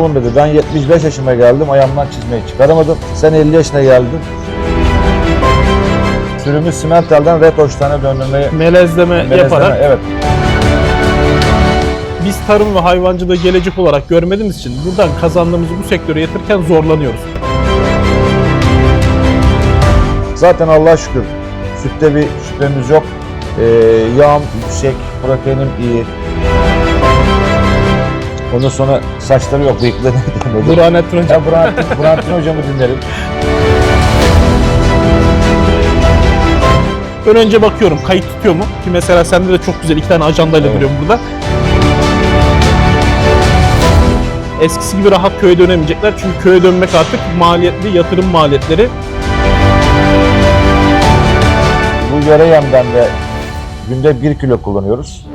oğlum dedi ben 75 yaşıma geldim ayağımdan çizmeyi çıkaramadım. Sen 50 yaşına geldin. Sürümü simentelden rekoştana döndürmeyi Melezleme, melezleme, yaparak evet. biz tarım ve hayvancılığı gelecek olarak görmediğimiz için buradan kazandığımızı bu sektöre yatırırken zorlanıyoruz. Zaten Allah'a şükür sütte bir şüphemiz yok. Ee, yağım yüksek, proteinim iyi. Ondan sonra saçları yok, bıyıkları demedi. Burhanettin Hoca. Ben Burhanettin, Burhanettin hocamı dinlerim. Ön önce bakıyorum kayıt tutuyor mu? Ki mesela sende de çok güzel iki tane ajandayla Evet. burada. Eskisi gibi rahat köye dönemeyecekler çünkü köye dönmek artık maliyetli yatırım maliyetleri. Bu yöre yemden de günde 1 kilo kullanıyoruz.